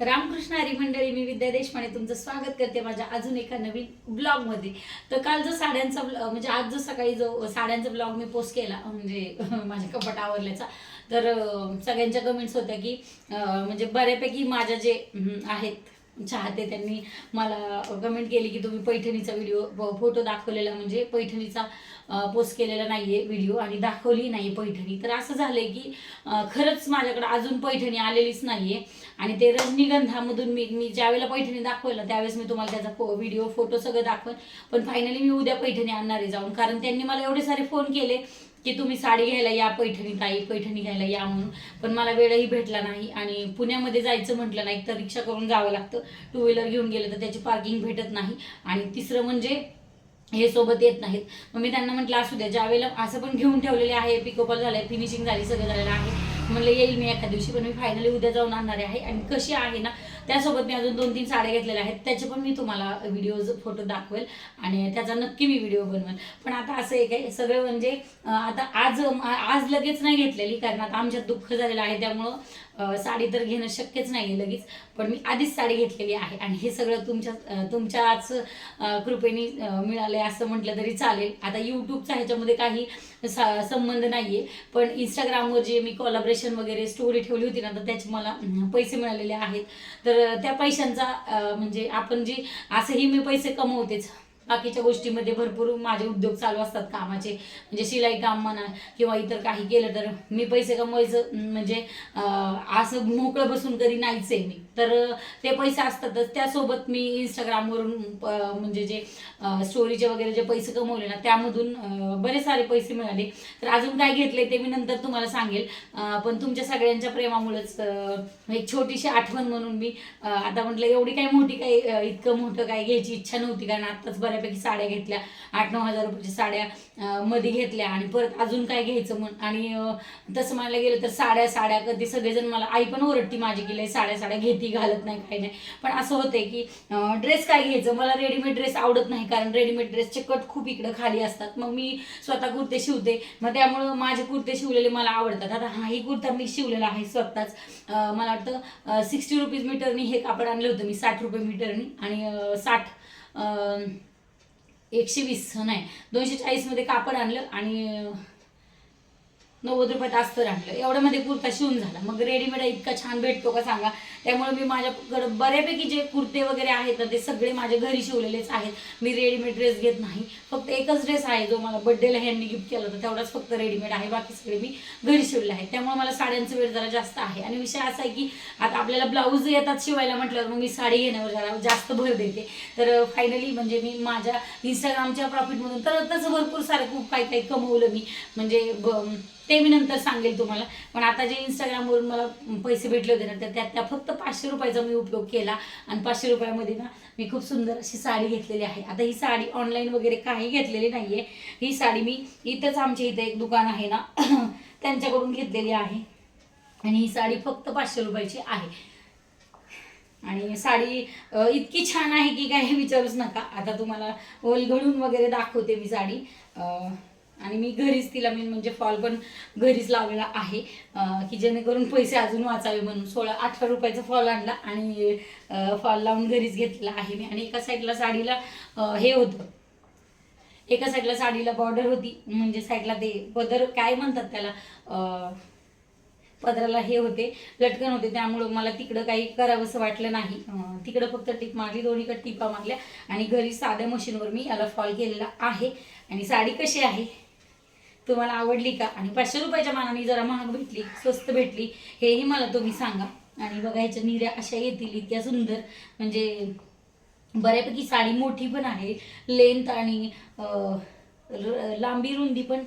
रामकृष्ण हरी मंडळी मी विद्या देशपांडे तुमचं स्वागत करते माझ्या अजून एका नवीन ब्लॉगमध्ये. तर काल जो साड्यांचा म्हणजे आज जो सकाळी जो साड्यांचा ब्लॉग मी पोस्ट केला म्हणजे माझ्या कपाट आवरल्याचा तर सगळ्यांच्या कमेंट्स होत्या की म्हणजे बऱ्यापैकी माझ्या जे आहेत चाहते त्यांनी मला कमेंट केली की तुम्ही पैठणीचा व्हिडिओ फोटो दाखवलेला म्हणजे पैठणीचा पोस्ट केलेला नाही आहे व्हिडिओ आणि दाखवली नाही पैठणी. तर असं झालंय की खरंच माझ्याकडे अजून पैठणी आलेलीच नाही आहे आणि ते रजनीगंधामधून मी मी ज्यावेळेला पैठणी दाखवलं त्यावेळेस मी तुम्हाला त्याचा फो व्हिडिओ फोटो सगळं दाखवेन. पण फायनली मी उद्या पैठणी आणणार आहे जाऊन. कारण त्यांनी मला एवढे सारे फोन केले की तुम्ही साडी घ्यायला या पैठणी ताई पैठणी घ्यायला या म्हणून. पण मला वेळही भेटला नाही आणि पुण्यामध्ये जायचं म्हटलं नाही तर रिक्षा करून जावं लागतं. टू व्हीलर घेऊन गेलं तर त्याची पार्किंग भेटत नाही. आणि तिसरं म्हणजे हे सोबत येत नाहीत. मग मी त्यांना म्हटलं असू द्या ज्यावेळेला असं पण घेऊन ठेवलेले आहे पिकोपल झालंय फिनिशिंग झाली सगळं झालेलं आहे. म्हणलं येईल मी एका दिवशी पण मी फायनली उद्या जाऊन आणणार आहे आणि कशी आहे ना त्यासोबत मी अजून दोन तीन साड्या घेतलेल्या आहेत. त्याचे पण मी तुम्हाला व्हिडिओज फोटो दाखवेल आणि त्याचा नक्की मी व्हिडिओ बनवेल. पण आता असं एक आहे सगळं म्हणजे आता आज आज लगेच नाही घेतलेली कारण आता आमच्यात दुःख झालेलं आहे त्यामुळं साडी तर घेणं शक्यच नाही आहे लगेच. पण मी आधीच साडी घेतलेली आहे आणि हे सगळं तुमच्या तुमच्याच कृपेने अं, मिळालंय असं म्हटलं तरी चालेल. आता यूट्यूबचा ह्याच्यामध्ये काही सा- संबंध नाहीये पण इंस्टाग्रामवर जे मी कोलॅबरेशन वगैरे स्टोरी ठेवली होती ना तर त्याचे मला पैसे मिळालेले आहेत. तर त्या पैशांचा म्हणजे आपण जी असंही मी पैसे कमवतेच. बाकीच्या गोष्टीमध्ये भरपूर माझे उद्योग चालू असतात कामाचे. म्हणजे शिलाई काम म्हणा किंवा इतर काही केलं तर मी पैसे कमवायचं म्हणजे असं मोकळं बसून तरी नाहीच आहे मी. तर ते पैसे असतातच. त्यासोबत मी इंस्टाग्रामवरून म्हणजे जे स्टोरीचे वगैरे जे पैसे कमवले ना त्यामधून बरेच सारे पैसे मिळाले. तर अजून काय घेतले ते मी नंतर तुम्हाला सांगेल. पण तुमच्या सगळ्यांच्या प्रेमामुळेच एक छोटीशी आठवण म्हणून मी आता म्हटलं एवढी काही मोठी काही इतकं मोठं काय घ्यायची इच्छा नव्हती कारण आत्ताच बऱ्यापैकी साड्या घेतल्या आठ नऊ हजार रुपयाच्या साड्या मध्ये घेतल्या आणि परत अजून काय घ्यायचं म्हण आणि तसं म्हणायला गेलं तर साड्या साड्या कधी सगळेजण मला आई पण ओरडती माझी गेले साड्या साड्या घेती घालत नाही काही नाही. पण असं होतंय की ड्रेस काय घ्यायचं? मला रेडीमेड ड्रेस आवडत नाही कारण रेडीमेड ड्रेसचे कट खूप इकडं खाली असतात. मग मी स्वतः कुर्ते शिवते. मग त्यामुळं माझे कुर्ते शिवलेले मला आवडतात. आता हाही कुर्ता मी शिवलेला आहे स्वतःच. मला वाटतं सिक्स्टी रुपीज मीटरनी हे कापड आणलं होतं मी साठ रुपये मीटरनी आणि साठ एकशे वीस नाही. दोनशे चाळीसमध्ये कापड आणलं आणि नव्वद रुपयात अस्तर आणलं. एवढ्यामध्ये कुर्ता शिवून झाला. मग रेडीमेड इतका छान भेटतो का सांगा? त्यामुळे मी माझ्याकडं बऱ्यापैकी जे कुर्ते वगैरे आहेत ना ते सगळे माझ्या घरी शिवलेलेच आहेत. मी रेडीमेड ड्रेस घेत नाही. फक्त एकच ड्रेस आहे जो मला बड्डेला ह्यांनी गिफ्ट केला होता. तेवढाच फक्त रेडीमेड आहे. बाकी सगळे मी घरी शिवले आहे त्यामुळे मला साड्यांचं वेळ जरा जास्त आहे. आणि विषय असा आहे की आता आपल्याला ब्लाऊज येतात शिवायला म्हटल्यावर मग मी साडी घेण्यावर जरा जास्त भर देते. तर फायनली म्हणजे मी माझ्या इंस्टाग्रामच्या प्रॉफिटमधून तर तसं भरपूर सारं खूप काही काही कमवलं मी. म्हणजे ब- ते मी नंतर सांगेल तुम्हाला. पण आता जे इंस्टाग्रामवरून मला पैसे भेटले होते ना तर त्यात त्या फक्त पाचशे रुपयाचा मी उपयोग केला. आणि पाचशे रुपयामध्ये ना मी खूप सुंदर अशी साडी घेतलेली आहे. आता ही साडी ऑनलाईन वगैरे काही घेतलेली नाही आहे ही साडी मी इथंच आमच्या इथं एक दुकान आहे ना त्यांच्याकडून घेतलेली आहे. आणि ही साडी फक्त पाचशे रुपयाची आहे. आणि साडी इतकी छान आहे की काही विचारूच नका. आता तुम्हाला ओलघडून वगैरे दाखवते मी साडी. आणि मी घरीच तिला मेन म्हणजे फॉल पण घरीच लावलेला आहे. की जेणेकरून पैसे अजून वाचावे म्हणून सोळा अठरा रुपयाचा फॉल आणला आणि फॉल लावून घरीच घेतलेला आहे मी. आणि एका साईडला साडीला हे होतं. एका साईडला साडीला बॉर्डर होती म्हणजे साईडला ते पदर काय म्हणतात त्याला पदराला हे होते लटकन होते. त्यामुळं मला तिकडं काही करावंसं वाटलं नाही. तिकडं फक्त टिप मारली दोन्हीकडे टिपा मारल्या आणि घरी साध्या मशीनवर मी याला फॉल केलेला आहे. आणि साडी कशी आहे? तुम्हाला आवडली का? आणि पाचशे रुपयाच्या मानाने जरा महाग भेटली स्वस्त भेटली हेही मला तुम्ही सांगा. आणि बघा ह्याच्या निर्या अशा येतील इतक्या सुंदर. म्हणजे बऱ्यापैकी साडी मोठी पण आहे लेंथ आणि लांबी रुंदी पण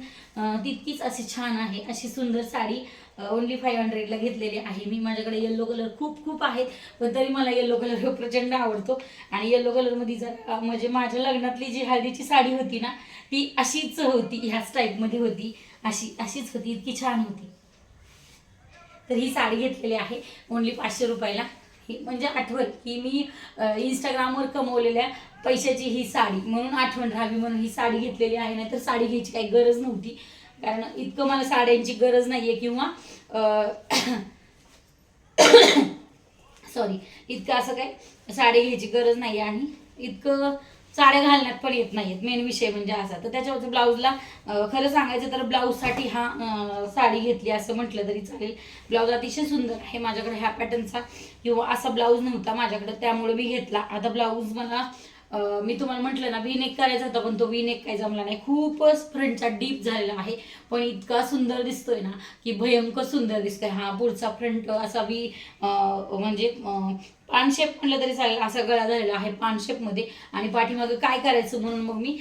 तितकीच अशी छान आहे अशी सुंदर साडी. ओनली फाईव्ह हंड्रेडला घेतलेली आहे. मी माझ्याकडे येल्लो कलर खूप खूप आहेत पण तरी मला येल्लो कलर प्रचंड आवडतो. आणि येल्लो कलरमध्ये जर म्हणजे माझ्या लग्नातली जी हळदीची साडी होती ना ती अशीच होती ह्याच टाईपमध्ये होती. अशी अशीच होती इतकी छान होती. तर ही साडी घेतलेली आहे ओनली पाचशे रुपयाला. ही म्हणजे आठवण की मी इंस्टाग्रामवर कमवलेल्या पैशाची ही साडी म्हणून आठवण राहावी म्हणून ही साडी घेतलेली आहे. नाहीतर साडी घ्यायची काही गरज नव्हती. कारण इतकं मला साड्यांची गरज नाही आहे किंवा सॉरी इतकं असं काय साडी घ्यायची गरज नाही आणि इतकं साड्या घालण्यात पण येत नाहीत मेन विषय म्हणजे असा. तर त्याच्यावरचं ब्लाऊजला खरं सांगायचं तर ब्लाऊजसाठी हा साडी घेतली असं म्हटलं तरी चालेल. ब्लाऊज अतिशय सुंदर आहे माझ्याकडे ह्या पॅटर्नचा. किंवा असा ब्लाऊज नव्हता माझ्याकडे त्यामुळे मी घेतला. आता ब्लाऊज मला मी तुम्हाला म्हटलं ना वी नेक करायचा होता पण तो वी नेक काही जमला नाही. खूपच फ्रंटचा डीप झालेला आहे. पण इतका सुंदर दिसतोय ना की भयंकर सुंदर दिसतोय. हा पुढचा फ्रंट असा वी म्हणजे पान पानशेप म्हटलं तरी चालेल असा गळा झालेला आहे पानशेपमध्ये. आणि पाठीमागं काय करायचं म्हणून मग मी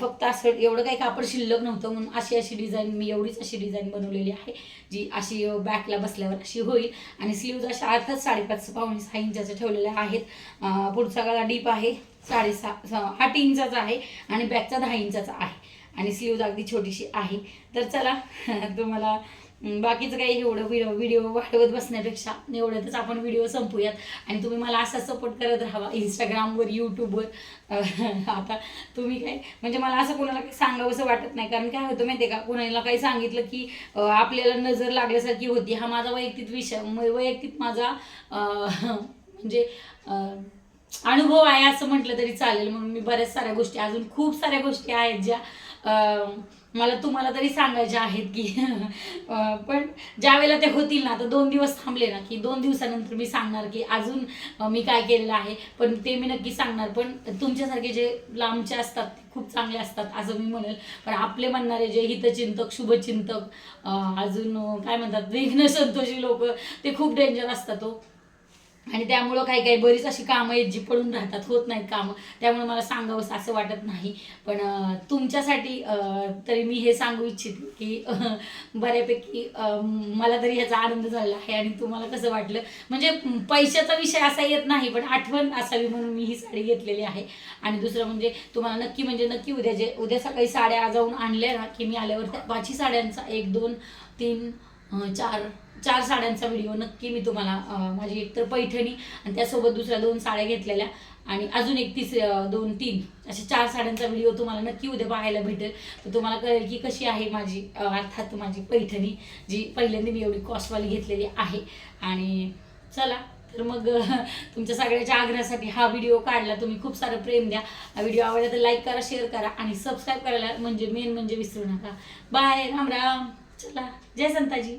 फक्त असं एवढं काही कापड शिल्लक नव्हतं म्हणून अशी अशी डिझाईन मी एवढीच अशी डिझाईन बनवलेली आहे जी अशी बॅकला बसल्यावर अशी होईल. आणि स्लीव्ज अशा अर्थात साडेपाच पावणे सहा इंचाच्या ठेवलेल्या आहेत. पुढचा गळा डीप आहे साडेसहा आठ इंचाचा आहे आणि बॅकचा दहा इंचाचा आहे. आणि स्लीव्ज अगदी छोटीशी आहे. तर चला तुम्हाला बाकीचं काही एवढं व्हिडिओ व्हिडिओ वाढवत बसण्यापेक्षा एवढ्यातच आपण व्हिडिओ संपूयात. आणि तुम्ही मला असा सपोर्ट करत राहावा इंस्टाग्रामवर यूट्यूबवर आता तुम्ही काय म्हणजे मला असं कोणाला काही सांगावंसं वाटत नाही. कारण काय होतं माहिती आहे का कोणाला काही सांगितलं की आपल्याला नजर लागल्यासारखी होती. हा माझा वैयक्तिक विषय वैयक्तिक माझा म्हणजे अनुभव आहे असं म्हटलं तरी चालेल. म्हणून मी बऱ्याच साऱ्या गोष्टी अजून खूप साऱ्या गोष्टी आहेत ज्या मला तुम्हाला तरी सांगायचे आहेत की पण ज्या वेळेला ते होतील ना तर दोन दिवस थांबले ना की दोन दिवसानंतर मी सांगणार की अजून मी काय केलेलं आहे. पण ते मी नक्की सांगणार. पण तुमच्यासारखे जे लांबचे असतात ते खूप चांगले असतात असं मी म्हणेल. पण आपले म्हणणारे जे हितचिंतक शुभचिंतक अजून काय म्हणतात विघ्न संतोषी लोक ते खूप डेंजर असतात हो. आणि त्यामुळं काही काही बरीच अशी कामं आहेत जी पडून राहतात होत नाहीत कामं. त्यामुळे मला सांगावंसं असं वाटत नाही. पण तुमच्यासाठी तरी मी हे सांगू इच्छिते की बऱ्यापैकी मला तरी ह्याचा आनंद झाला आहे आणि तुम्हाला कसं वाटलं? म्हणजे पैशाचा विषय असा येत नाही पण आठवण असावी म्हणून मी ही साडी घेतलेली आहे. आणि दुसरं म्हणजे तुम्हाला नक्की म्हणजे नक्की उद्या जे उद्या सकाळी साड्या जाऊन आणल्या ना की मी आल्यावर त्या पाचही साड्यांचा एक दोन तीन चार चार साड्यांचा व्हिडिओ नक्की मी तुम्हाला माझी एकतर पैठणी आणि त्यासोबत दुसऱ्या दोन साड्या घेतलेल्या. आणि अजून एक तीस दोन तीन अशा चार साड्यांचा व्हिडिओ तुम्हाला नक्की उद्या पाहायला भेटेल. तर तुम्हाला कळेल की कशी आहे माझी अर्थात माझी पैठणी जी पहिल्यांदा मी एवढी कॉस्टवाली घेतलेली आहे. आणि चला तर मग तुमच्या सगळ्याच्या आग्रहासाठी हा व्हिडिओ काढला. तुम्ही खूप सारं प्रेम द्या. हा व्हिडिओ आवडला तर लाईक करा शेअर करा आणि सबस्क्राईब करायला म्हणजे मेन म्हणजे विसरू नका. बाय राम राम. चला जय संताजी.